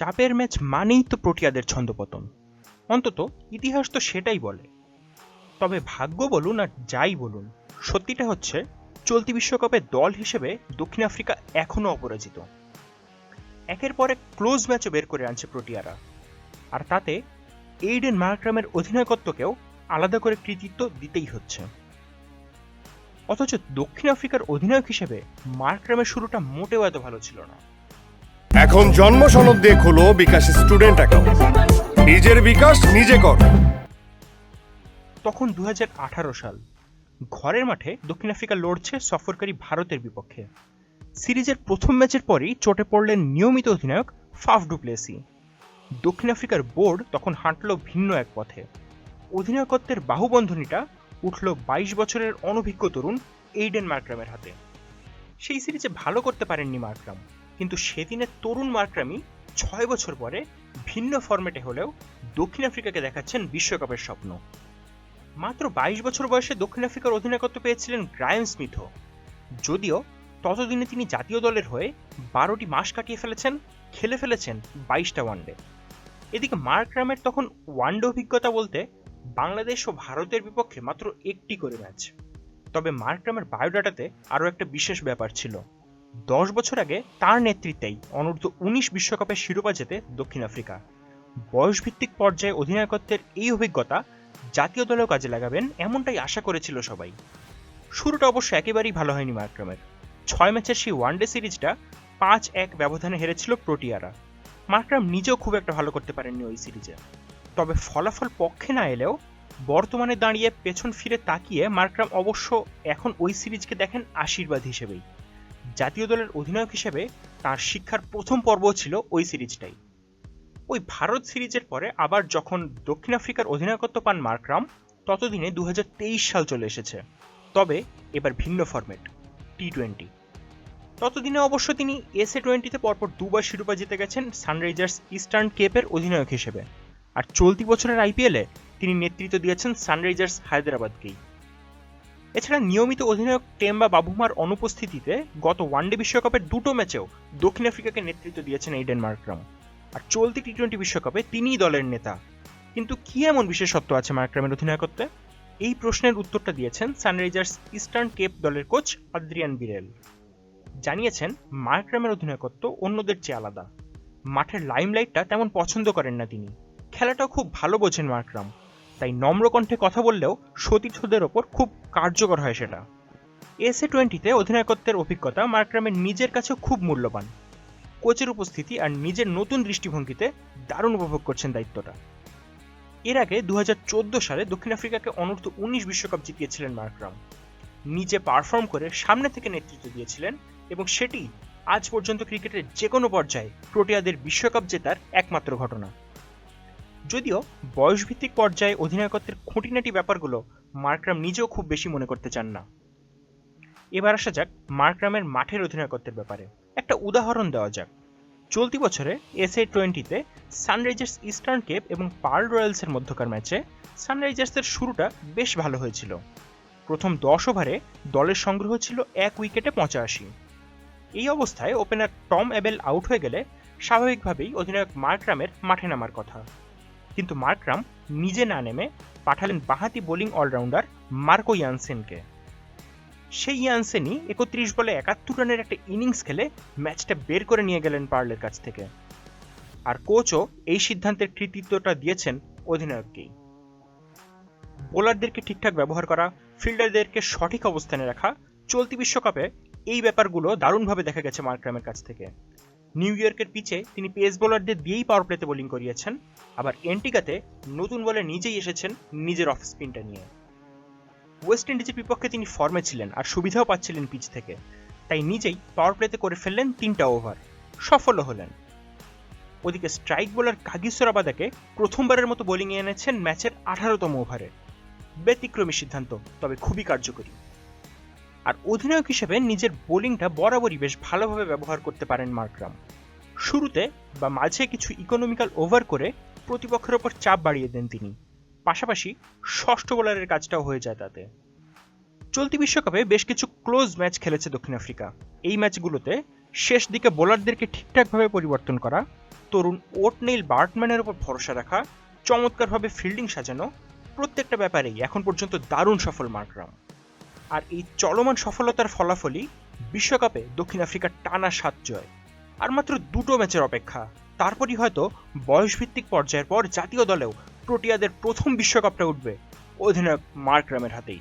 চাপের ম্যাচ মানেই তো প্রোটিয়াদের ছন্দপতন। অন্তত ইতিহাস তো সেটাই বলে। তবে ভাগ্য বলুন আর যাই বলুন, সত্যিটা হচ্ছে চলতি বিশ্বকাপে দল হিসেবে দক্ষিণ আফ্রিকা এখনও অপরাজিত। একের পর এক ক্লোজ ম্যাচও বের করে আনছে প্রোটিয়ারা। আর তাতে এইডেন মার্ক্রামের অধিনায়কত্বকেও আলাদা করে কৃতিত্ব দিতেই হচ্ছে। অথচ দক্ষিণ আফ্রিকার অধিনায়ক হিসেবে মার্ক্রামের শুরুটা মোটেও এত ভালো ছিল না। এখন জন্ম সনদ দিয়ে খোলো বিকাশ স্টুডেন্ট অ্যাকাউন্ট। নিজের বিকাশ নিজে কর। তখন দু সাল, ঘরের মাঠে দক্ষিণ আফ্রিকা লড়ছে সফরকারী ভারতের বিপক্ষে। সিরিজের প্রথম ম্যাচের পরেই চোটে পড়লেন নিয়মিত অধিনায়ক ফাফ ডুপ্লেসি। দক্ষিণ আফ্রিকার বোর্ড তখন হাঁটল ভিন্ন এক পথে। অধিনায়কত্বের বাহুবন্ধনীটা উঠল বাইশ বছরের অনভিজ্ঞ তরুণ এইডেন মার্ক্রামের হাতে। সেই সিরিজে ভালো করতে পারেননি মার্ক্রাম। কিন্তু সেদিনের তরুণ মার্ক্রামই ছয় বছর পরে ভিন্ন ফরম্যাটে হলেও দক্ষিণ আফ্রিকাকে দেখাচ্ছেন বিশ্বকাপের স্বপ্ন। মাত্র বাইশ বছর বয়সে দক্ষিণ আফ্রিকার অধিনায়কত্ব পেয়েছিলেন গ্রায়াম স্মিথও যদিও ততদিনে তিনি জাতীয় দলের হয়ে বারোটি মাস কাটিয়ে ফেলেছেন, খেলে ফেলেছেন বাইশটা ওয়ানডে। এদিকে মার্ক রামের তখন ওয়ানডে অভিজ্ঞতা বলতে বাংলাদেশ ও ভারতের বিপক্ষে মাত্র একটি করে ম্যাচ। তবে মার্ক রামের বায়োডাটাতে আরও একটা বিশেষ ব্যাপার ছিল। দশ বছর আগে তার নেতৃত্বেই অনূর্ধ্ব উনিশ বিশ্বকাপের শিরোপা জেতে দক্ষিণ আফ্রিকা। বয়সভিত্তিক পর্যায়ে অধিনায়কত্বের এই অভিজ্ঞতা জাতীয় দলেও কাজে লাগাবেন এমনটাই আশা করেছিল সবাই। শুরুটা অবশ্য একেবারেই ভালো হয়নি মার্ক্রামের ছয় ম্যাচের সেই ওয়ানডে সিরিজটা পাঁচ এক ব্যবধানে হেরেছিল প্রোটিয়ারা। মার্ক্রাম নিজেও খুব একটা ভালো করতে পারেননি ওই সিরিজে। তবে ফলাফল পক্ষে না এলেও বর্তমানে দাঁড়িয়ে পেছন ফিরে তাকিয়ে মার্ক্রাম অবশ্য এখন ওই সিরিজকে দেখেন আশীর্বাদ হিসেবেই। জাতীয় দলের অধিনায়ক হিসেবে তার শিক্ষার প্রথম পর্ব ছিল ওই সিরিজটাই। ওই ভারত সিরিজের পরে আবার যখন দক্ষিণ আফ্রিকার অধিনায়কত্ব পান মার্করাম ততদিনে দু হাজার তেইশ সাল চলে এসেছে। তবে এবার ভিন্ন ফরম্যাট টি টোয়েন্টি ততদিনে অবশ্য তিনি এসএ টোয়েন্টিতে পরপর দুবার শিরোপা জিতে গেছেন সানরাইজার্স ইস্টার্ন কেপের অধিনায়ক হিসেবে। আর চলতি বছরের আইপিএলে তিনি নেতৃত্ব দিয়েছেন সানরাইজার্স হায়দ্রাবাদকেই এছাড়া নিয়মিত অধিনায়ক টেম্বা বাবুমার অনুপস্থিতিতে গত ওয়ানডে বিশ্বকাপের দুটো ম্যাচেও দক্ষিণ আফ্রিকাকে নেতৃত্ব দিয়েছেন এইডেন মার্করাম আর চলতি টি টোয়েন্টি বিশ্বকাপে তিনিই দলের নেতা। কিন্তু কি এমন বিশেষত্ব আছে মার্ক্রামের অধিনায়কত্বে? এই প্রশ্নের উত্তরটা দিয়েছেন সানরাইজার্স ইস্টার্ন কেপ দলের কোচ আদ্রিয়ান বিরেল। জানিয়েছেন, মার্ক্রামের অধিনায়কত্ব অন্যদের চেয়ে আলাদা। মাঠের লাইমলাইটটা তেমন পছন্দ করেন না তিনি। খেলাটাও খুব ভালো বোঝেন মার্ক্রাম। তাই নম্র কণ্ঠে কথা বললেও সতীর্থদের ওপর খুব কার্যকর হয় সেটা। এসএ টোয়েন্টিতে অধিনায়কত্বের অভিজ্ঞতা মার্ক্রামের নিজের কাছেও খুব মূল্যবান। কোচের উপস্থিতি আর নিজের নতুন দৃষ্টিভঙ্গিতে দারুণ উপভোগ করছেন দায়িত্বটা। এর আগে দু হাজার চোদ্দ সালে দক্ষিণ আফ্রিকাকে অনূর্ধ্ব উনিশ বিশ্বকাপ জিতিয়েছিলেন মার্করাম নিজে পারফর্ম করে সামনে থেকে নেতৃত্ব দিয়েছিলেন এবং সেটি আজ পর্যন্ত ক্রিকেটের যে কোনো পর্যায়ে প্রোটিয়াদের বিশ্বকাপ জেতার একমাত্র ঘটনা। যদিও বয়সভিত্তিক পর্যায়ে অধিনায়কত্বের খুঁটিনাটি ব্যাপারগুলো মার্করাম নিজেও খুব বেশি মনে করতে চান না। এবার আসা যাক মার্করামের মাঠের অধিনায়কত্বের ব্যাপারে। একটা উদাহরণ দেওয়া যাক। চলতি বছরে এসএ টোয়েন্টিতে সানরাইজার্স ইস্টার্ন কেপ এবং পার্ল রয়্যালসের মধ্যকার ম্যাচে সানরাইজার্সের শুরুটা বেশ ভালো হয়েছিল। প্রথম দশ ওভারে দলের সংগ্রহ ছিল এক উইকেটে পঁচাশি। এই অবস্থায় ওপেনার টম অ্যাবেল আউট হয়ে গেলে স্বাভাবিকভাবেই অধিনায়ক মার্করামের মাঠে নামার কথা। কিন্তু মার্করাম নিজে না নেমে পাঠালেন বাঁহাতি বোলিং অলরাউন্ডার মার্কো ইয়ানসেনকে। সেই ইয়ানসেনই একত্রিশ বলে একাত্তর রানের একটা ইনিংস খেলে ম্যাচটা বের করে নিয়ে গেলেন পার্লের কাছ থেকে। আর কোচও এই সিদ্ধান্তের কৃতিত্বটা দিয়েছেন অধিনায়ককেই। বোলারদেরকে ঠিকঠাক ব্যবহার করা, ফিল্ডারদেরকে সঠিক অবস্থানে রাখা, চলতি বিশ্বকাপে এই ব্যাপারগুলো দারুণভাবে দেখা গেছে মার্ক্রামের কাছ থেকে। নিউ ইয়র্কের পিচে তিনি পেস বোলারদের দিয়েই পাওয়ার প্লেতে বোলিং করিয়েছেন। আবার এন্টিকাতে নতুন বলে নিজেই এসেছেন নিজের অফ স্পিনটা নিয়ে। ওয়েস্ট ইন্ডিজের বিপক্ষে তিনি ফর্মে ছিলেন আর সুবিধাও পাচ্ছিলেন পিচ থেকে। তাই নিজেই পাওয়ার প্লেতে করে ফেললেন তিনটা ওভার সফলও হলেন। ওদিকে স্ট্রাইক বোলার কাগিসোরাবাদাকে প্রথমবারের মতো বোলিংয়ে এনেছেন ম্যাচের আঠারোতম ওভারে ব্যতিক্রমী সিদ্ধান্ত, তবে খুবই কার্যকরী। আর অধিনায়ক হিসেবে নিজের বোলিংটা বরাবরই বেশ ভালোভাবে ব্যবহার করতে পারেন মার্করাম শুরুতে বা মাঝে কিছু ইকোনমিক্যাল ওভার করে প্রতিপক্ষের ওপর চাপ বাড়িয়ে দেন তিনি। পাশাপাশি ষষ্ঠ বোলারের কাজটাও হয়ে যায় তাতে। চলতি বিশ্বকাপে বেশ কিছু ক্লোজ ম্যাচ খেলেছে দক্ষিণ আফ্রিকা। এই ম্যাচগুলোতে শেষ দিকে বোলারদেরকে ঠিকঠাকভাবে পরিবর্তন করা, তরুণ ওটনেইল বার্টম্যানের উপর ভরসা রাখা, চমৎকারভাবে ফিল্ডিং সাজানো, প্রত্যেকটা ব্যাপারেই এখন পর্যন্ত দারুণ সফল মার্করাম আর এই চলমান সফলতার ফলাফলই বিশ্বকাপে দক্ষিণ আফ্রিকার টানা সাত জয়। আর মাত্র দুটো ম্যাচের অপেক্ষা। তারপরই হয়তো বয়সভিত্তিক পর্যায়ের পর জাতীয় দলেও প্রোটিয়াদের প্রথম বিশ্বকাপটা উঠবে, অধিনায়ক মার্ক রামের হাতেই।